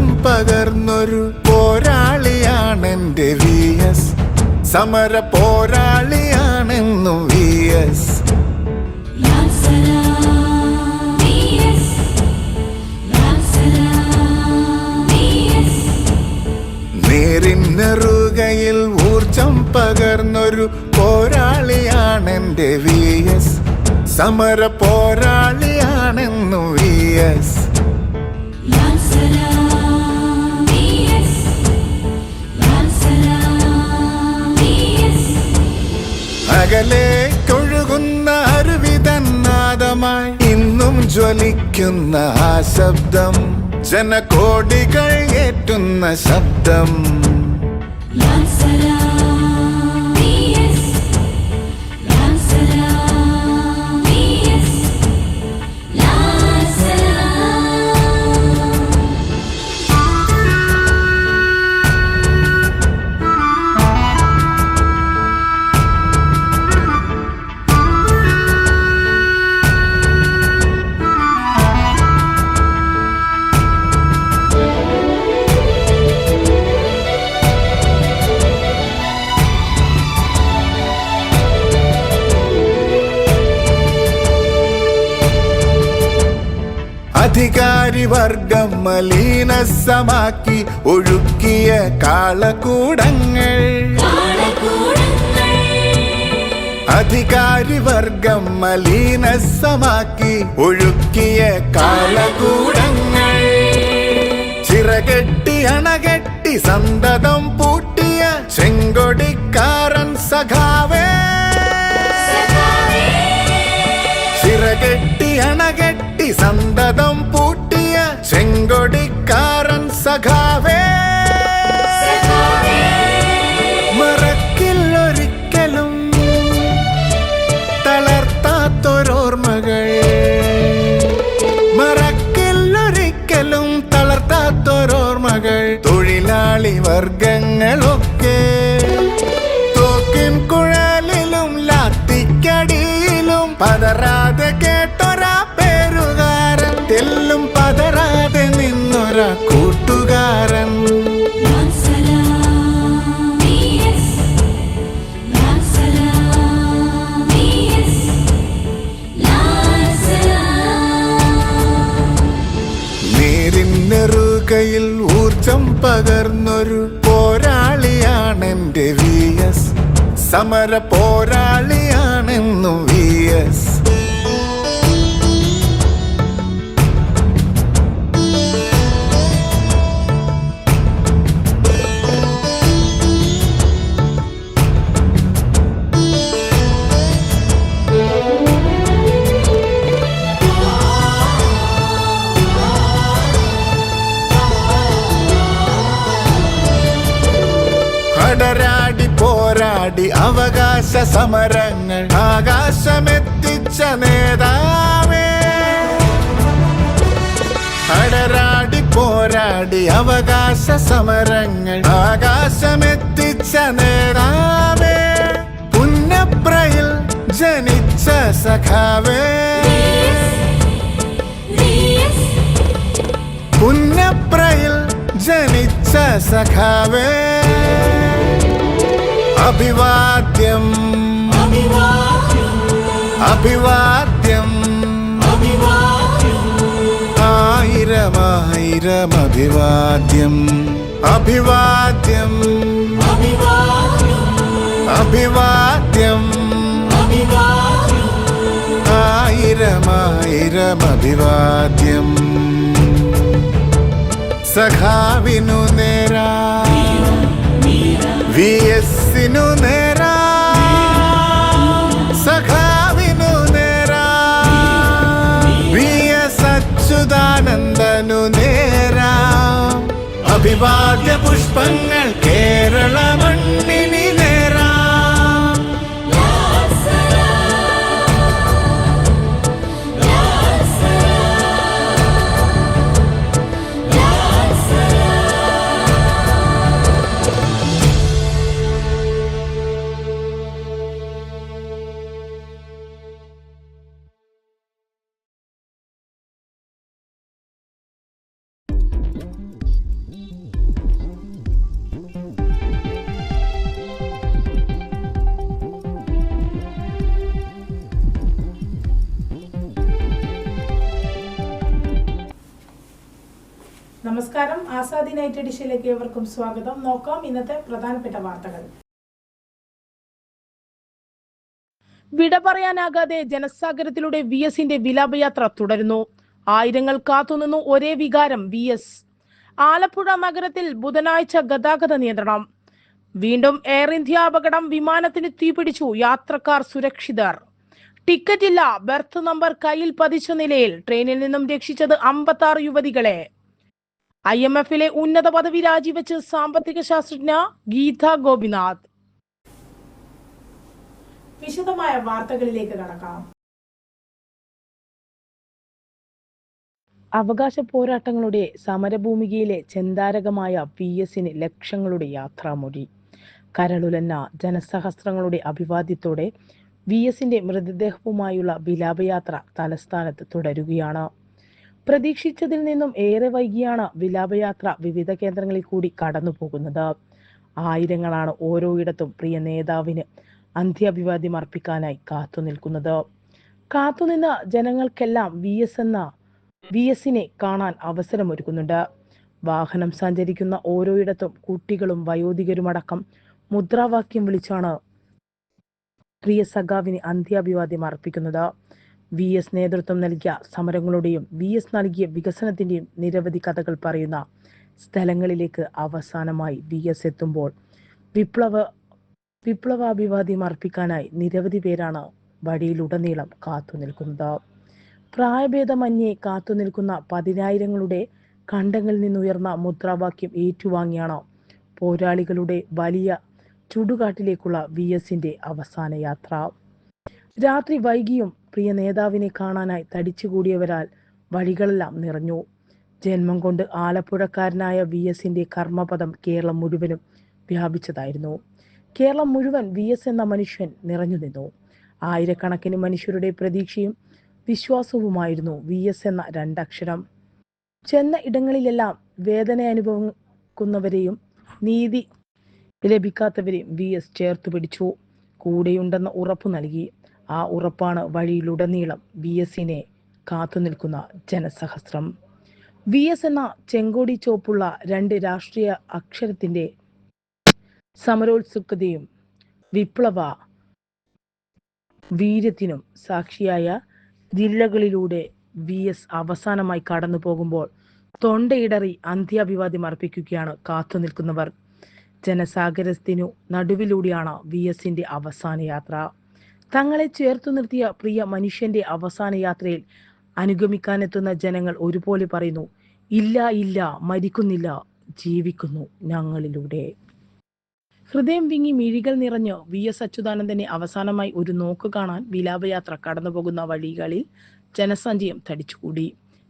ത്യാഗം പകർന്നൊരു പോരാളിയാണെന്റെ V S. സമര പോരാളിയാണെന്നു V S. നേരിന്നെറുകയിൽ ഊർജം പകർന്നൊരു പോരാളിയാണെന്റെ വി എസ്. സമര പോരാളിയാണെന്നു വി എസ്. അകലേക്കൊഴുകുന്ന അരുവിതന്നാദമായി ഇന്നും ജ്വലിക്കുന്ന ആ ശബ്ദം. ജനകോടികൾ ഏറ്റുന്ന ശബ്ദം. يا മലീനസമാക്കി ഒഴുക്കിയ കാളകൂടങ്ങൾ അധികാരി വർഗം മലീനസമാക്കി ഒഴുക്കിയ കാളകൂടങ്ങൾ ചിറകെട്ടി അണകെട്ടി സന്തതം പൂട്ടിയ ചെങ്കൊടിക്കാരൻ സഖാവേ. ചിറകെട്ടി അണകെട്ടി സന്തതം തൊഴിലാളി വർഗങ്ങളൊക്കെ തോക്കിൻ കുഴലിലും ലാത്തിക്കടിയിലും പതറാതെ കേട്ടൊരാ പേരുകാരൻ. തെല്ലും പതറാതെ നിന്നൊരാ കൂട്ടുകാരൻ. يا ത്യാഗം പകർന്നൊരു പോരാളിയാണ് എന്റെ വി എസ്. സമര പോരാളിയാണെന്നു വി എസ്. ചാടി അവകാശ സമരങ്ങൾ ആകാശമെത്തിച്ച നേതാവേ. അടരാടി പോരാടി അവകാശ സമരങ്ങൾ ആകാശമെത്തിച്ച നേതാവേ. പുന്നപ്രയിൽ ജനിച്ച സഖാവേ. പുന്നപ്രയിൽ ജനിച്ച സഖാവേ. അഭിവാദ്യം. അഭിവാദ്യം. ആയിരമായിരം ആയിരം അഭിവാദ്യം. അഭിവാദ്യം. അഭിവാദ്യം. ആയിരമായിരം ആയിരം അഭിവാദ്യം. സഖാവിനു നേരാ. വി എസിനു നേരാ. സഖാവിനു നേരാ. വി എസ് അച്യുതാനന്ദനു നേരാ. അഭിവാദ്യ പുഷ്പങ്ങൾ നമസ്കാരം. ആസാദി നൈറ്റ് ഡിഷയിലേക്ക് ഏവർക്കും സ്വാഗതം. നോക്കാം ഇന്നത്തെ പ്രധാനപ്പെട്ട വാർത്തകൾ. വിട പറയാനാകാതെ ജനസാഗരത്തിലൂടെ വി എസിന്റെ വിലാപയാത്ര തുടരുന്നു. ആയിരങ്ങൾ കാത്തുനിന്നു ഒരേ വികാരം വി എസ്. ആലപ്പുഴ നഗരത്തിൽ ബുധനാഴ്ച ഗതാഗത നിയന്ത്രണം. വീണ്ടും എയർ ഇന്ത്യ അപകടം വിമാനത്തിന് തീപിടിച്ചു യാത്രക്കാർ സുരക്ഷിതർ. ടിക്കറ്റ് ഇല്ല ബെർത്ത് നമ്പർ കയ്യിൽ പതിച്ച നിലയിൽ ട്രെയിനിൽ നിന്നും രക്ഷിച്ചത് അമ്പത്താറ് യുവതികളെ. ഐ എം എഫിലെ ഉന്നത പദവി രാജിവെച്ച് സാമ്പത്തിക ശാസ്ത്രജ്ഞ ഗീത ഗോപിനാഥ്. വിശദമായ വാർത്തകളിലേക്ക് കടക്കാം. അവകാശ പോരാട്ടങ്ങളുടെ സമരഭൂമികയിലെ ചെന്താരകമായ പി എസിന് ലക്ഷങ്ങളുടെ യാത്രാമൊഴി. കരളുലന്ന ജനസഹസ്രങ്ങളുടെ അഭിവാദ്യത്തോടെ വി എസിന്റെ മൃതദേഹവുമായുള്ള വിലാപയാത്ര തലസ്ഥാനത്ത് തുടരുകയാണ്. പ്രതീക്ഷിച്ചതിൽ നിന്നും ഏറെ വൈകിയാണ് വിലാപയാത്ര വിവിധ കേന്ദ്രങ്ങളിൽ കൂടി കടന്നു പോകുന്നത്. ആയിരങ്ങളാണ് ഓരോയിടത്തും പ്രിയ നേതാവിന് അന്ത്യാഭിവാദ്യം അർപ്പിക്കാനായി കാത്തുനിൽക്കുന്നത് കാത്തുനിന്ന ജനങ്ങൾക്കെല്ലാം വി എസ് എന്ന വി എസിനെ കാണാൻ അവസരമൊരുക്കുന്നുണ്ട്. വാഹനം സഞ്ചരിക്കുന്ന ഓരോ ഓരോയിടത്തും കുട്ടികളും വയോധികരുമടക്കം മുദ്രാവാക്യം വിളിച്ചാണ് പ്രിയ സഖാവിന് അന്ത്യാഭിവാദ്യം അർപ്പിക്കുന്നത്. വി എസ് നേതൃത്വം നൽകിയ സമരങ്ങളുടെയും വി എസ് നൽകിയ വികസനത്തിന്റെയും നിരവധി കഥകൾ പറയുന്ന സ്ഥലങ്ങളിലേക്ക് അവസാനമായി വി എസ് എത്തുമ്പോൾ വിപ്ലവ വിപ്ലവാഭിവാദ്യം അർപ്പിക്കാനായി നിരവധി പേരാണ് വഴിയിലുടനീളം കാത്തു നിൽക്കുന്നത്. പ്രായഭേദമന്യേ കാത്തു നിൽക്കുന്ന പതിനായിരങ്ങളുടെ കണ്ടങ്ങളിൽ നിന്നുയർന്ന മുദ്രാവാക്യം ഏറ്റുവാങ്ങിയാണ് പോരാളികളുടെ വലിയ ചുടുകാട്ടിലേക്കുള്ള വി എസിന്റെ അവസാന യാത്ര. രാത്രി വൈകിയും പ്രിയ നേതാവിനെ കാണാനായി തടിച്ചുകൂടിയവരാൽ വഴികളെല്ലാം നിറഞ്ഞു. ജന്മം കൊണ്ട് ആലപ്പുഴക്കാരനായ വി എസിന്റെ കർമ്മപദം കേരളം മുഴുവനും വ്യാപിച്ചതായിരുന്നു. കേരളം മുഴുവൻ വി എസ് എന്ന മനുഷ്യൻ നിറഞ്ഞു നിന്നു. ആയിരക്കണക്കിന് മനുഷ്യരുടെ പ്രതീക്ഷയും വിശ്വാസവുമായിരുന്നു വി എസ് എന്ന രണ്ടക്ഷരം. ചെന്ന ഇടങ്ങളിലെല്ലാം വേദന അനുഭവിക്കുന്നവരെയും നീതി ലഭിക്കാത്തവരെയും വി എസ് ചേർത്ത് പിടിച്ചു. കൂടെയുണ്ടെന്ന ഉറപ്പു നൽകി. ആ ഉറപ്പാണ് വഴിയിലുടനീളം വി എസിനെ കാത്തുനിൽക്കുന്ന ജനസഹസ്രം. വി എസ് എന്ന ചെങ്കോടി ചോപ്പുള്ള രണ്ട് രാഷ്ട്രീയ അക്ഷരത്തിന്റെ സമരോത്സുകതയും വിപ്ലവ വീര്യത്തിനും സാക്ഷിയായ ജില്ലകളിലൂടെ വി എസ് അവസാനമായി കടന്നു പോകുമ്പോൾ തൊണ്ടയിടറി അന്ത്യാഭിവാദ്യം അർപ്പിക്കുകയാണ് കാത്തു നിൽക്കുന്നവർ. ജനസാഗരത്തിനു നടുവിലൂടെയാണ് വി എസിന്റെ അവസാന യാത്ര. തങ്ങളെ ചേർത്തു നിർത്തിയ പ്രിയ മനുഷ്യന്റെ അവസാന യാത്രയിൽ അനുഗമിക്കാനെത്തുന്ന ജനങ്ങൾ ഒരുപോലെ പറയുന്നു ഇല്ല ഇല്ല മരിക്കുന്നില്ല ജീവിക്കുന്നു ഞങ്ങളിലൂടെ. ഹൃദയം വിങ്ങി മിഴികൾ നിറഞ്ഞ് വി എസ് അച്യുതാനന്ദനെ അവസാനമായി ഒരു നോക്ക് കാണാൻ വിലാപയാത്ര കടന്നുപോകുന്ന വഴികളിൽ ജനസഞ്ചയം തടിച്ചുകൂടി.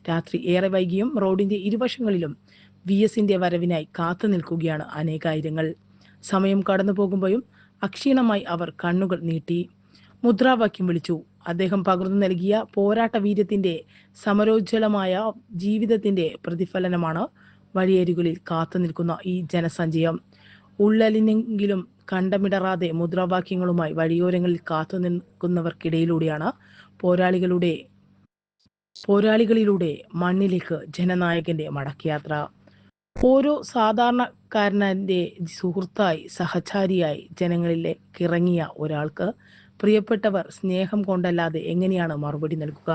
രാത്രി ഏറെ വൈകിയും റോഡിന്റെ ഇരുവശങ്ങളിലും വി എസിന്റെ വരവിനായി കാത്തു നിൽക്കുകയാണ് അനേകായിരങ്ങൾ. സമയം കടന്നു പോകുമ്പോഴും അക്ഷീണമായി അവർ കണ്ണുകൾ നീട്ടി. മുദ്രാവാക്യം വിളിച്ചു. അദ്ദേഹം പകർന്നു നൽകിയ പോരാട്ട വീര്യത്തിന്റെ സമരോജ്വലമായ ജീവിതത്തിന്റെ പ്രതിഫലനമാണ് വഴിയരികളിൽ കാത്തു നിൽക്കുന്ന ഈ ജനസഞ്ചയം. ഉള്ളലിനെങ്കിലും കണ്ടമിടറാതെ മുദ്രാവാക്യങ്ങളുമായി വഴിയോരങ്ങളിൽ കാത്തു നിൽക്കുന്നവർക്കിടയിലൂടെയാണ് പോരാളികളുടെ പോരാളികളിലൂടെ മണ്ണിലേക്ക് ജനനായകന്റെ മടക്കയാത്ര. ഓരോ സാധാരണക്കാരനെ സുഹൃത്തായി സഹചാരിയായി ജനങ്ങളിലേക്ക് ഇറങ്ങിയ ഒരാൾക്ക് പ്രിയപ്പെട്ടവർ സ്നേഹം കൊണ്ടല്ലാതെ എങ്ങനെയാണ് മറുപടി നൽകുക?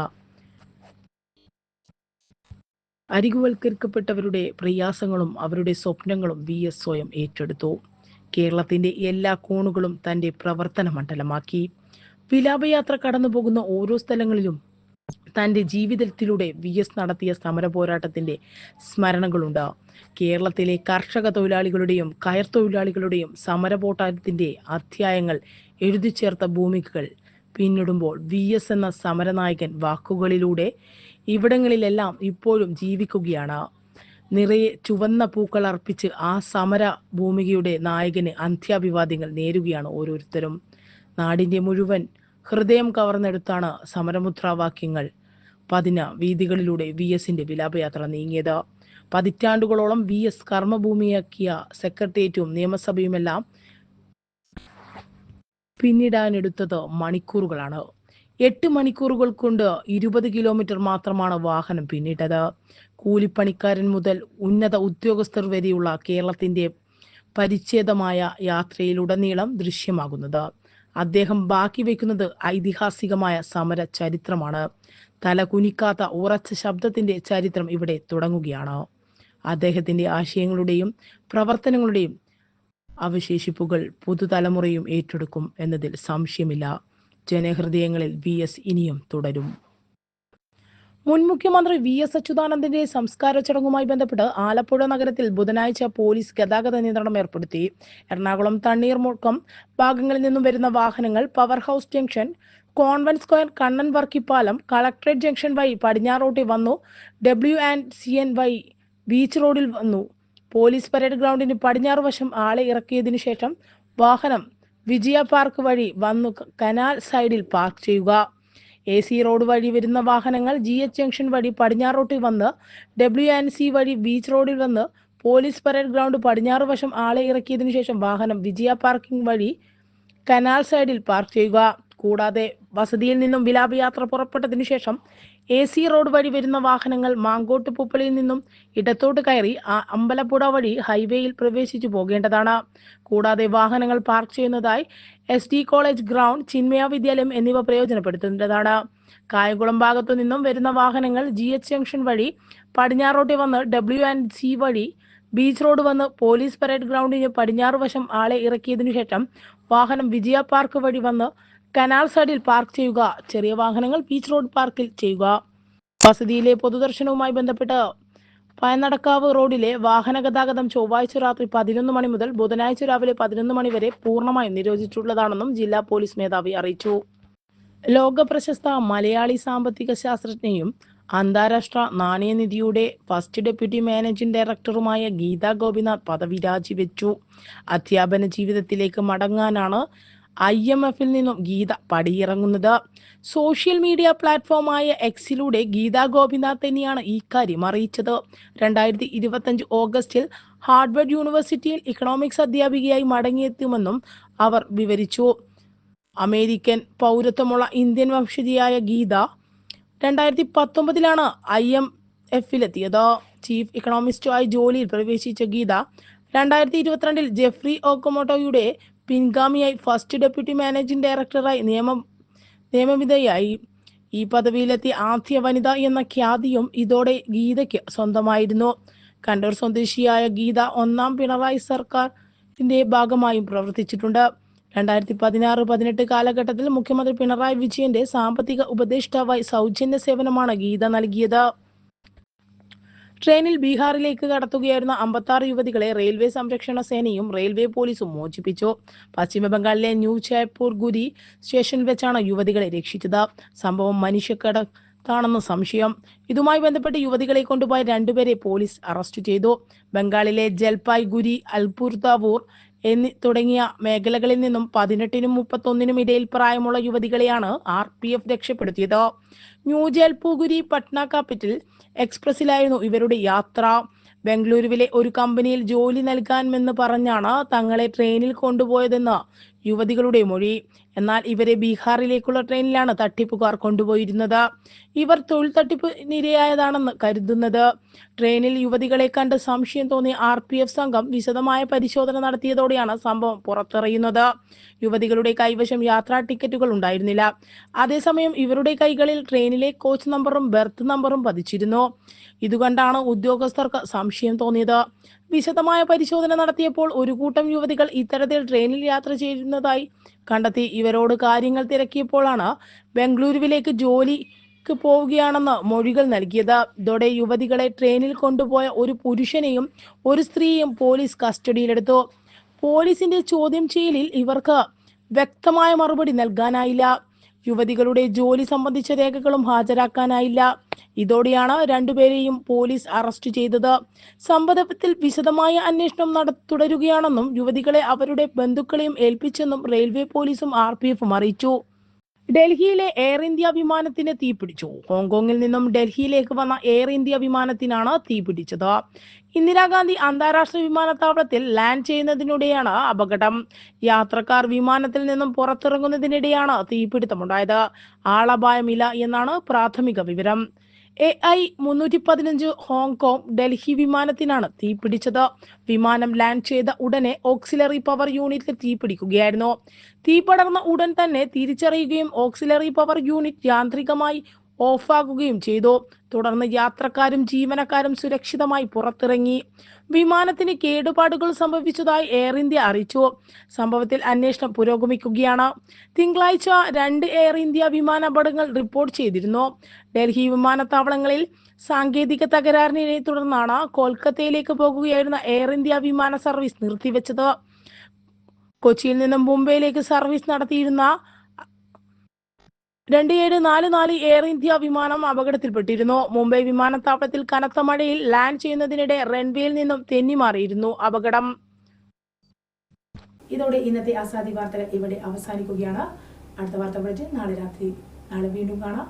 അരികുവൽക്കരിക്കപ്പെട്ടവരുടെ പ്രയാസങ്ങളും അവരുടെ സ്വപ്നങ്ങളും വി എസ് സ്വയം ഏറ്റെടുത്തു. കേരളത്തിന്റെ എല്ലാ കോണുകളും തന്റെ പ്രവർത്തന മണ്ഡലമാക്കി. വിലാപയാത്ര കടന്നു പോകുന്ന ഓരോ സ്ഥലങ്ങളിലും തന്റെ ജീവിതത്തിലൂടെ വി എസ് നടത്തിയ സമര പോരാട്ടത്തിന്റെ സ്മരണകളുണ്ട്. കേരളത്തിലെ കർഷക തൊഴിലാളികളുടെയും കയർ തൊഴിലാളികളുടെയും സമര പോരാട്ടത്തിന്റെ അധ്യായങ്ങൾ എഴുതി ചേർത്ത ഭൂമികകൾ പിന്നിടുമ്പോൾ വി എസ് എന്ന സമരനായകൻ വാക്കുകളിലൂടെ ഇവിടങ്ങളിലെല്ലാം ഇപ്പോഴും ജീവിക്കുകയാണ്. നിറയെ ചുവന്ന പൂക്കൾ അർപ്പിച്ച് ആ സമര ഭൂമികയുടെ നായകന് അന്ത്യാഭിവാദ്യങ്ങൾ നേരുകയാണ് ഓരോരുത്തരും. നാടിന്റെ മുഴുവൻ ഹൃദയം കവർന്നെടുത്താണ് സമരമുദ്രാവാക്യങ്ങൾ. പതിന വീതികളിലൂടെ വി എസിന്റെ വിലാപയാത്ര നീങ്ങിയത്. പതിറ്റാണ്ടുകളോളം വി എസ് കർമ്മഭൂമിയാക്കിയ സെക്രട്ടേറിയറ്റും നിയമസഭയുമെല്ലാം പിന്നിടാനെടുത്തത് മണിക്കൂറുകളാണ്. എട്ട് മണിക്കൂറുകൾ കൊണ്ട് ഇരുപത് കിലോമീറ്റർ മാത്രമാണ് വാഹനം പിന്നിട്ടത്. കൂലിപ്പണിക്കാരൻ മുതൽ ഉന്നത ഉദ്യോഗസ്ഥർ വരെയുള്ള കേരളത്തിന്റെ പരിച്ഛേദമായ യാത്രയിലുടനീളം ദൃശ്യമാകുന്നത്. അദ്ദേഹം ബാക്കി വയ്ക്കുന്നത് ഐതിഹാസികമായ സമര ചരിത്രമാണ്. തല കുനിക്കാത്ത ഉറച്ച ശബ്ദത്തിന്റെ ചരിത്രം ഇവിടെ തുടങ്ങുകയാണ്. അദ്ദേഹത്തിന്റെ ആശയങ്ങളുടെയും പ്രവർത്തനങ്ങളുടെയും അവശേഷിപ്പുകൾ പുതുതലമുറയും ഏറ്റെടുക്കും എന്നതിൽ സംശയമില്ല. ജനഹൃദയങ്ങളിൽ വി എസ് ഇനിയും തുടരും. മുൻ മുഖ്യമന്ത്രി വി എസ് അച്യുതാനന്ദന്റെ സംസ്കാര ചടങ്ങുമായി ബന്ധപ്പെട്ട് ആലപ്പുഴ നഗരത്തിൽ ബുധനാഴ്ച പോലീസ് ഗതാഗത നിയന്ത്രണം ഏർപ്പെടുത്തി. എറണാകുളം തണ്ണീർമുക്കം ഭാഗങ്ങളിൽ നിന്നും വരുന്ന വാഹനങ്ങൾ power house junction convent square Kannan Varkkippalam collectorate junction വഴി പടിഞ്ഞാറോട്ടിൽ വന്നു. W and C N Y beach റോഡിൽ വന്നു. പോലീസ് പരേഡ് ഗ്രൗണ്ടിന് പടിഞ്ഞാറ് വശം ആളെ ഇറക്കിയതിനു ശേഷം വാഹനം വിജയ പാർക്ക് വഴി വന്നു കനാൽ സൈഡിൽ പാർക്ക് ചെയ്യുക. എ സി റോഡ് വഴി വരുന്ന വാഹനങ്ങൾ ജി എച്ച് ജംഗ്ഷൻ വഴി പടിഞ്ഞാറ് പടിഞ്ഞാറോട്ടിൽ വന്ന് ഡബ്ല്യു ആൻഡ് സി വഴി ബീച്ച് റോഡിൽ വന്ന് പോലീസ് പരേഡ് ഗ്രൗണ്ട് പടിഞ്ഞാറ് വശം ആളെ ഇറക്കിയതിനു ശേഷം വാഹനം വിജയ പാർക്കിംഗ് വഴി കനാൽ സൈഡിൽ പാർക്ക് ചെയ്യുക. കൂടാതെ വസതിയിൽ നിന്നും വിലാപയാത്ര പുറപ്പെട്ടതിനു ശേഷം എ സി റോഡ് വഴി വരുന്ന വാഹനങ്ങൾ മാങ്കോട്ട് പൂപ്പളിയിൽ നിന്നും ഇടത്തോട്ട് കയറി അമ്പലപ്പുഴ വഴി ഹൈവേയിൽ പ്രവേശിച്ചു പോകേണ്ടതാണ്. കൂടാതെ വാഹനങ്ങൾ പാർക്ക് ചെയ്യുന്നതായി S D college ground Chinmaya Vidyalayam എന്നിവ പ്രയോജനപ്പെടുത്തേണ്ടതാണ്. കായംകുളം ഭാഗത്തു നിന്നും വരുന്ന വാഹനങ്ങൾ ജി എച്ച് ജംഗ്ഷൻ വഴി പടിഞ്ഞാറോട്ടി വന്ന് ഡബ്ല്യു ആൻഡ് സി വഴി ബീച്ച് റോഡ് വന്ന് പോലീസ് പരേഡ് ഗ്രൗണ്ടിന് പടിഞ്ഞാറ് വശം ആളെ ഇറക്കിയതിനു ശേഷം വാഹനം വിജയ പാർക്ക് വഴി വന്ന് കനാൽ സൈഡിൽ പാർക്ക് ചെയ്യുക. ചെറിയ വാഹനങ്ങൾ ബീച്ച് റോഡ് പാർക്കിൽ ചെയ്യുക. വസതിയിലെ പൊതുദർശനവുമായി ബന്ധപ്പെട്ട് പയനടക്കാവ് റോഡിലെ വാഹന ഗതാഗതം ചൊവ്വാഴ്ച രാത്രി പതിനൊന്ന് മണി മുതൽ ബുധനാഴ്ച രാവിലെ പതിനൊന്ന് മണി വരെ പൂർണമായും നിരോധിച്ചിട്ടുള്ളതാണെന്നും ജില്ലാ പോലീസ് മേധാവി അറിയിച്ചു. ലോക പ്രശസ്ത മലയാളി സാമ്പത്തിക ശാസ്ത്രജ്ഞയും അന്താരാഷ്ട്ര നാണയനിധിയുടെ ഫസ്റ്റ് ഡെപ്യൂട്ടി മാനേജിംഗ് ഡയറക്ടറുമായ ഗീതാ ഗോപിനാഥ് പദവി രാജിവെച്ചു. അധ്യാപന ജീവിതത്തിലേക്ക് മടങ്ങാനാണ് ഐ എം എഫിൽ നിന്നും ഗീത പടിയിറങ്ങുന്നത്. സോഷ്യൽ മീഡിയ പ്ലാറ്റ്ഫോമായ എക്സിലൂടെ ഗീതാ ഗോപിനാഥ് തന്നെയാണ് ഈ കാര്യം അറിയിച്ചത്. രണ്ടായിരത്തി ഇരുപത്തഞ്ച് ഓഗസ്റ്റിൽ ഹാർഡ്വേർഡ് യൂണിവേഴ്സിറ്റിയിൽ ഇക്കണോമിക്സ് അധ്യാപികയായി മടങ്ങിയെത്തുമെന്നും അവർ വിവരിച്ചു. അമേരിക്കൻ പൗരത്വമുള്ള ഇന്ത്യൻ വംശജിയായ ഗീത രണ്ടായിരത്തി പത്തൊമ്പതിലാണ് ഐ എം എഫിലെത്തിയത്. ചീഫ് ഇക്കണോമിസ്റ്റുമായി ജോലിയിൽ പ്രവേശിച്ച ഗീത രണ്ടായിരത്തി ഇരുപത്തിരണ്ടിൽ ജെഫ്രി ഓക്കോമോട്ടോയുടെ പിൻഗാമിയായി ഫസ്റ്റ് ഡെപ്യൂട്ടി മാനേജിംഗ് ഡയറക്ടറായി നിയമം നിയമവിധേയായി. ഈ പദവിയിലെത്തിയ ആദ്യ വനിത എന്ന ഖ്യാതിയും ഇതോടെ ഗീതയ്ക്ക് സ്വന്തമായിരുന്നു. കണ്ണൂർ സ്വദേശിയായ ഗീത ഒന്നാം പിണറായി സർക്കാരിന്റെ ഭാഗമായും പ്രവർത്തിച്ചിട്ടുണ്ട്. രണ്ടായിരത്തി പതിനാറ് പതിനെട്ട് കാലഘട്ടത്തിൽ മുഖ്യമന്ത്രി പിണറായി വിജയന്റെ സാമ്പത്തിക ഉപദേഷ്ടാവായി സൗജന്യ സേവനമാണ് ഗീത നൽകിയത്. ട്രെയിനിൽ ബീഹാറിലേക്ക് കടത്തുകയായിരുന്ന അമ്പത്താറ് യുവതികളെ റെയിൽവേ സംരക്ഷണ സേനയും റെയിൽവേ പോലീസും മോചിപ്പിച്ചു. പശ്ചിമബംഗാളിലെ ന്യൂ ജയ്പൂർ ഗുരി സ്റ്റേഷനിൽ വെച്ചാണ് യുവതികളെ രക്ഷിച്ചത്. സംഭവം മനുഷ്യക്കട ാണെന്ന് സംശയം. ഇതുമായി ബന്ധപ്പെട്ട് യുവതികളെ കൊണ്ടുപോയ രണ്ടുപേരെ പോലീസ് അറസ്റ്റ് ചെയ്തു. ബംഗാളിലെ ജൽപായ് ഗുരി താവൂർ എന്നി തുടങ്ങിയ മേഖലകളിൽ നിന്നും പതിനെട്ടിനും മുപ്പത്തൊന്നിനും ഇടയിൽ പ്രായമുള്ള യുവതികളെയാണ് ആർ പി എഫ് രക്ഷപ്പെടുത്തിയത്. ന്യൂ ജൽപൂഗുരി പട്ന ക്യാപിറ്റൽ എക്സ്പ്രസിലായിരുന്നു ഇവരുടെ യാത്ര. ബംഗളൂരുവിലെ ഒരു കമ്പനിയിൽ ജോലി നൽകാമെന്ന് പറഞ്ഞാണ് തങ്ങളെ ട്രെയിനിൽ കൊണ്ടുപോയതെന്ന് യുവതികളുടെ മൊഴി. എന്നാൽ ഇവരെ ബീഹാറിലേക്കുള്ള ട്രെയിനിലാണ് തട്ടിപ്പുകാർ കൊണ്ടുപോയിരുന്നത്. ഇവർ തൊഴിൽ തട്ടിപ്പ് നിരയായതാണെന്ന് കരുതുന്നത്. ട്രെയിനിൽ യുവതികളെ കണ്ട് സംശയം തോന്നി ആർ പി എഫ് സംഘം വിശദമായ പരിശോധന നടത്തിയതോടെയാണ് സംഭവം പുറത്തറിയുന്നത്. യുവതികളുടെ കൈവശം യാത്രാ ടിക്കറ്റുകൾ ഉണ്ടായിരുന്നില്ല. അതേസമയം ഇവരുടെ കൈകളിൽ ട്രെയിനിലെ കോച്ച് നമ്പറും ബെർത്ത് നമ്പറും പതിച്ചിരുന്നു. ഇതുകൊണ്ടാണ് ഉദ്യോഗസ്ഥർക്ക് സംശയം തോന്നിയത്. വിശദമായ പരിശോധന നടത്തിയപ്പോൾ ഒരു കൂട്ടം യുവതികൾ ഇത്തരത്തിൽ ട്രെയിനിൽ യാത്ര ചെയ്യുന്നതായി കണ്ടെത്തി. ഇവരോട് കാര്യങ്ങൾ തിരക്കിയപ്പോഴാണ് ബംഗളൂരുവിലേക്ക് ജോലിക്ക് പോവുകയാണെന്ന് മൊഴികൾ നൽകിയത്. ഇതോടെ യുവതികളെ ട്രെയിനിൽ കൊണ്ടുപോയ ഒരു പുരുഷനെയും ഒരു സ്ത്രീയും പോലീസ് കസ്റ്റഡിയിലെടുത്തു. പോലീസിന്റെ ചോദ്യം ചെയ്യലിൽ ഇവർക്ക് വ്യക്തമായ മറുപടി നൽകാനായില്ല. യുവതികളുടെ ജോലി സംബന്ധിച്ച രേഖകളും ഹാജരാക്കാനായില്ല. ഇതോടെയാണ് രണ്ടുപേരെയും പോലീസ് അറസ്റ്റ് ചെയ്തത്. സംഭവത്തിൽ വിശദമായ അന്വേഷണം നട തുടരുകയാണെന്നും യുവതികളെ അവരുടെ ബന്ധുക്കളെയും ഏൽപ്പിച്ചെന്നും റെയിൽവേ പോലീസും ആർ അറിയിച്ചു. ഡൽഹിയിലെ എയർ ഇന്ത്യ വിമാനത്തിന് തീപിടിച്ചു. ഹോങ്കോങ്ങിൽ നിന്നും ഡൽഹിയിലേക്ക് വന്ന എയർ ഇന്ത്യ വിമാനത്തിനാണ് തീപിടിച്ചത്. ഇന്ദിരാഗാന്ധി അന്താരാഷ്ട്ര വിമാനത്താവളത്തിൽ ലാൻഡ് ചെയ്യുന്നതിനിടെയാണ് അപകടം. യാത്രക്കാർ വിമാനത്തിൽ നിന്നും പുറത്തിറങ്ങുന്നതിനിടെയാണ് തീപിടുത്തമുണ്ടായത്. ആളപായമില്ല എന്നാണ് പ്രാഥമിക വിവരം. എ ഐ മുന്നൂറ്റി പതിനഞ്ച് ഹോങ്കോങ് ഡൽഹി വിമാനത്തിനാണ് തീപിടിച്ചത് വിമാനം ലാൻഡ് ചെയ്ത ഉടനെ ഓക്സിലറി പവർ യൂണിറ്റിൽ തീപിടിക്കുകയായിരുന്നു തീ പടർന്ന ഉടൻ തന്നെ തിരിച്ചറിയുകയും ഓക്സിലറി പവർ യൂണിറ്റ് യാന്ത്രികമായി ഓഫാകുകയും ചെയ്തു. തുടർന്ന് യാത്രക്കാരും ജീവനക്കാരും സുരക്ഷിതമായി പുറത്തിറങ്ങി. വിമാനത്തിന് കേടുപാടുകൾ സംഭവിച്ചതായി എയർ ഇന്ത്യ അറിയിച്ചു. സംഭവത്തിൽ അന്വേഷണം പുരോഗമിക്കുകയാണ്. തിങ്കളാഴ്ച രണ്ട് എയർ ഇന്ത്യ വിമാനാപകടങ്ങൾ റിപ്പോർട്ട് ചെയ്തിരുന്നു. ഡൽഹി വിമാനത്താവളങ്ങളിൽ സാങ്കേതിക തകരാറിനെ തുടർന്നാണ് കൊൽക്കത്തയിലേക്ക് പോകുകയായിരുന്ന എയർ ഇന്ത്യ വിമാന സർവീസ് നിർത്തിവെച്ചത്. കൊച്ചിയിൽ നിന്നും മുംബൈയിലേക്ക് സർവീസ് നടത്തിയിരുന്ന രണ്ട് ഏഴ് നാല് നാല് എയർ ഇന്ത്യ വിമാനം അപകടത്തിൽപ്പെട്ടിരുന്നു. മുംബൈ വിമാനത്താവളത്തിൽ കനത്ത മഴയിൽ ലാൻഡ് ചെയ്യുന്നതിനിടെ റൺവേയിൽ നിന്നും തെന്നിമാറിയിരുന്നു അപകടം. ഇതോടെ ഇന്നത്തെ അസാദി വാർത്തകൾ ഇവിടെ അവസാനിക്കുകയാണ്. അടുത്ത വാർത്ത ബുള്ളറ്റിൻ നാളെ രാത്രി നാളെ വീണ്ടും കാണാം.